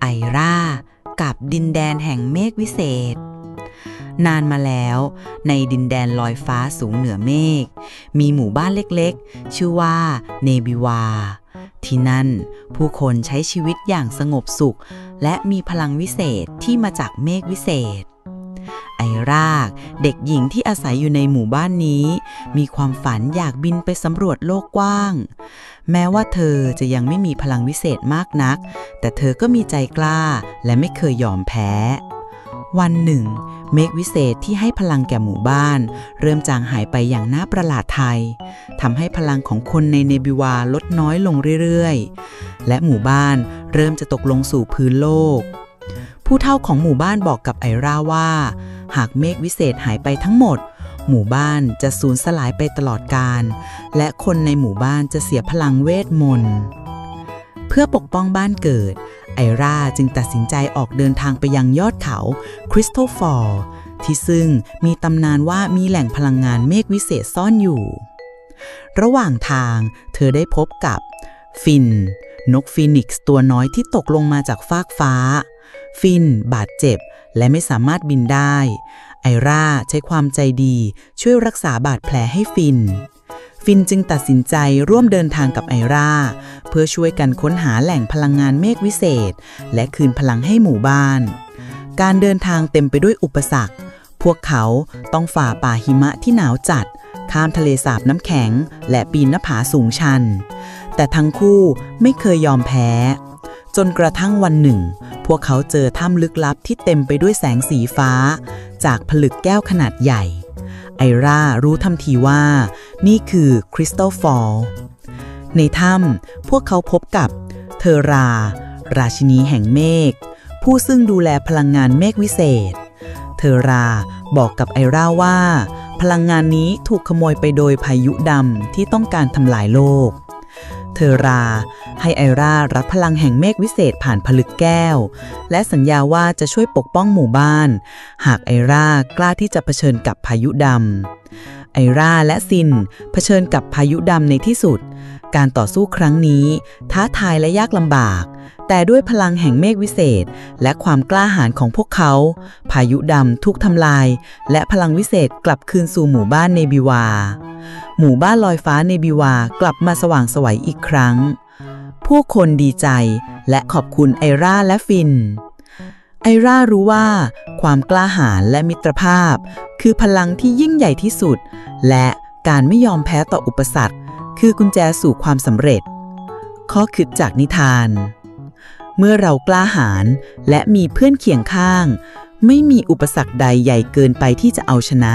ไอรากับดินแดนแห่งเมฆวิเศษ นานมาแล้วในดินแดนลอยฟ้าสูงเหนือเมฆ มีหมู่บ้านเล็กๆ ชื่อว่าเนบิวา ที่นั่นผู้คนใช้ชีวิตอย่างสงบสุข และมีพลังวิเศษที่มาจากเมฆวิเศษ ไอราก เด็กหญิงที่อาศัยอยู่ในหมู่บ้านนี้ มีความฝันอยากบินไปสำรวจโลกกว้าง แม้ว่าเธอจะยังไม่มีพลังวิเศษมากนัก แต่เธอก็มีใจกล้าและไม่เคยยอมแพ้ วันหนึ่ง เมฆวิเศษที่ให้พลังแก่หมู่บ้าน เริ่มจางหายไปอย่างน่าประหลาดไทยทำให้พลังของคนในเนบิวาลดน้อยลงเรื่อยๆ และหมู่บ้านเริ่มจะตกลงสู่พื้นโลกผู้เฒ่าของหมู่บ้านบอกกับไอราว่า หากเมฆวิเศษหายไปทั้งหมด หมู่บ้านจะสูญสลายไปตลอดกาลและคนในหมู่บ้านจะเสียพลังเวทมนต์เพื่อปกป้องบ้านเกิด ไอราจึงตัดสินใจออกเดินทางไปยังยอดเขาคริสตัลฟอลล์ที่ซึ่งมีตำนานว่ามีแหล่งพลังงานเมฆวิเศษซ่อนอยู่ ระหว่างทางเธอได้พบกับ ฟิน นกฟีนิกซ์ตัวน้อยที่ตกลงมาจากฟากฟ้า ฟินบาดเจ็บ และไม่สามารถบินได้ ไอราใช้ความใจดีช่วยรักษาบาดแผลให้ฟิน ฟินจึงตัดสินใจร่วมเดินทางกับไอราเพื่อช่วยกันค้นหาแหล่งพลังงานเมฆวิเศษ และคืนพลังให้หมู่บ้าน การเดินทางเต็มไปด้วยอุปสรรค พวกเขาต้องฝ่าป่าหิมะที่หนาวจัดข้ามทะเลสาบน้ำแข็ง และปีนหน้าผาสูงชัน แต่ทั้งคู่ไม่เคยยอมแพ้ จนกระทั่งวันหนึ่ง พวกเขาเจอถ้ำลึกลับที่เต็มไปด้วยแสงสีฟ้า จากผลึกแก้วขนาดใหญ่ ไอรารู้ทันทีว่า นี่คือคริสตัลฟอลในถ้ำพวกเขาพบกับเทรา ราชินีแห่งเมฆ ผู้ซึ่งดูแลพลังงานเมฆวิเศษ เทราบอกกับไอราว่า พลังงานนี้ถูกขโมยไปโดยพายุดำที่ต้องการทำลายโลก เทอรา ให้ไอรารับพลังแห่งเมฆวิเศษผ่านผลึกแก้ว และสัญญาว่าจะช่วยปกป้องหมู่บ้าน หากไอรากล้าที่จะเผชิญกับพายุดำไอราและซินเผชิญกับพายุดำในที่สุด การต่อสู้ครั้งนี้ ท้าทายและยากลำบาก แต่ด้วยพลังแห่งเมฆวิเศษ และความกล้าหาญของพวกเขา พายุดำทุกทำลาย และพลังวิเศษกลับคืนสู่หมู่บ้านเนบิวา หมู่บ้านลอยฟ้าเนบิวากลับมาสว่างไสวัยอีกครั้ง ผู้คนดีใจและขอบคุณไอราและฟิน ไอรารู้ว่า ความกล้าหาญและมิตรภาพ คือพลังที่ยิ่งใหญ่ที่สุด และการไม่ยอมแพ้ต่ออุปสรรค คือกุญแจสู่ความสำเร็จ ข้อคิดจากนิทาน เมื่อเรากล้าหาญและมีเพื่อนเคียงข้าง ไม่มีอุปสรรคใดใหญ่เกินไปที่จะเอาชนะ